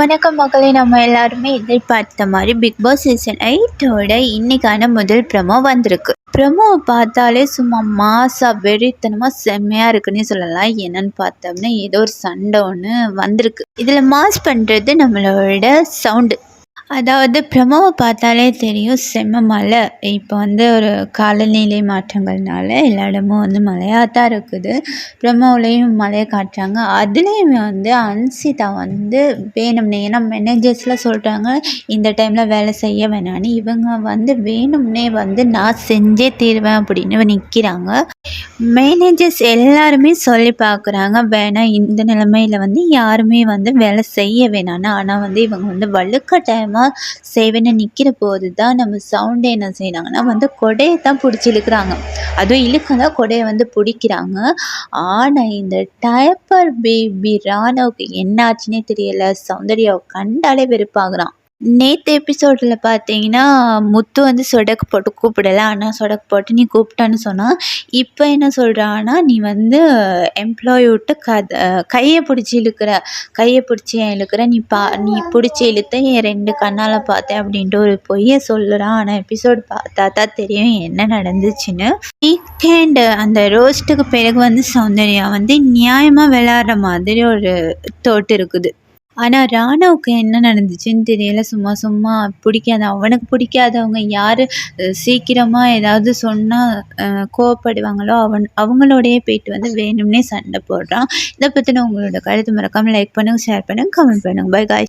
வணக்கம் மக்களை நம்ம எல்லாருமே எதிர்பார்த்த மாதிரி பிக் பாஸ் சீசன் எயிட்டோட இன்னைக்கான முதல் ப்ரமோ வந்திருக்கு. ப்ரமோவை பார்த்தாலே சும்மா மாசா வெறித்தனமாக செம்மையாக இருக்குன்னே சொல்லலாம். என்னன்னு பார்த்தோம்னா ஏதோ ஒரு சண்டை ஒன்று வந்திருக்கு. இதில் மாஸ் பண்ணுறது நம்மளோட சவுண்டு அதாவது ப்ரமோவை பார்த்தாலே தெரியும் செம்ம மழை இப்போ வந்து ஒரு காலநிலை மாற்றங்கள்னால எல்லா இடமும் வந்து மழையாக தான் இருக்குது. ப்ரமோவிலையும் மழையை காட்டுறாங்க. அதுலேயுமே வந்து அன்சிதா வந்து வேணும்னே ஏன்னா மேனேஜர்ஸ்லாம் சொல்கிறாங்க இந்த டைமில் வேலை செய்ய வேணான்னு. இவங்க வந்து வேணும்னே வந்து நான் செஞ்சே தீருவேன் அப்படின்னு நிற்கிறாங்க மேனேஜர்ஸ் எல்லாருமே சொல்லி பார்க்குறாங்க வேணாம் இந்த நிலைமையில் வந்து யாருமே வந்து வேலை செய்ய வேணான்னு. ஆனால் வந்து இவங்க வந்து வழுக்க டைம் வலுக்கட்டாயமாக செய்வேன்னு நிற்கிற போது தான் நம்ம சவுண்டு என்ன செய்கிறாங்கன்னா வந்து கொடையை தான் பிடிச்சி இழுக்கிறாங்க அதுவும் இழுக்கதான் கொடையை வந்து பிடிக்கிறாங்க. ஆனால் இந்த டயப்பர் பேபி ராணவுக்கு என்னாச்சுன்னே தெரியலை. சௌந்தர்யாவை கண்டாலே வெறுப்பாகிறான். நேற்று எபிசோடில் பார்த்தீங்கன்னா முத்து வந்து சொடக்கு போட்டு கூப்பிடலை. ஆனால் சொடக்கு போட்டு நீ கூப்பிட்டான்னு சொன்னால் இப்போ என்ன சொல்கிறான்னா நீ வந்து எம்ப்ளாயி விட்டு கத கையை பிடிச்சி இழுக்கிற கையை பிடிச்சி ஏன் இழுக்கிற? நீ பா நீ பிடிச்சி இழுத்த என் ரெண்டு கண்ணால் பார்த்தேன் அப்படின்ட்டு ஒரு பொய்யை சொல்லுறான். ஆனால் எபிசோடு பார்த்தா தான் தெரியும் என்ன நடந்துச்சுன்னு. வீக்கெண்டு அந்த ரோஸ்ட்டுக்கு பிறகு வந்து சௌந்தர்யா வந்து நியாயமாக விளையாடுற மாதிரி ஒரு தோட்டு இருக்குது. ஆனால் ராணாவுக்கு என்ன நடந்துச்சுன்னு தெரியல. சும்மா சும்மா பிடிக்காத அவனுக்கு பிடிக்காதவங்க யார் சீக்கிரமாக ஏதாவது சொன்னால் கோவப்படுவாங்களோ அவன் அவங்களோடையே போயிட்டு வந்து வேணும்னே சண்டை போடுறான். இதை பற்றின உங்களோட கருத்து மறக்காமல் லைக் பண்ணுங்கள் ஷேர் பண்ணுங்கள் கமெண்ட் பண்ணுங்கள் பை காய்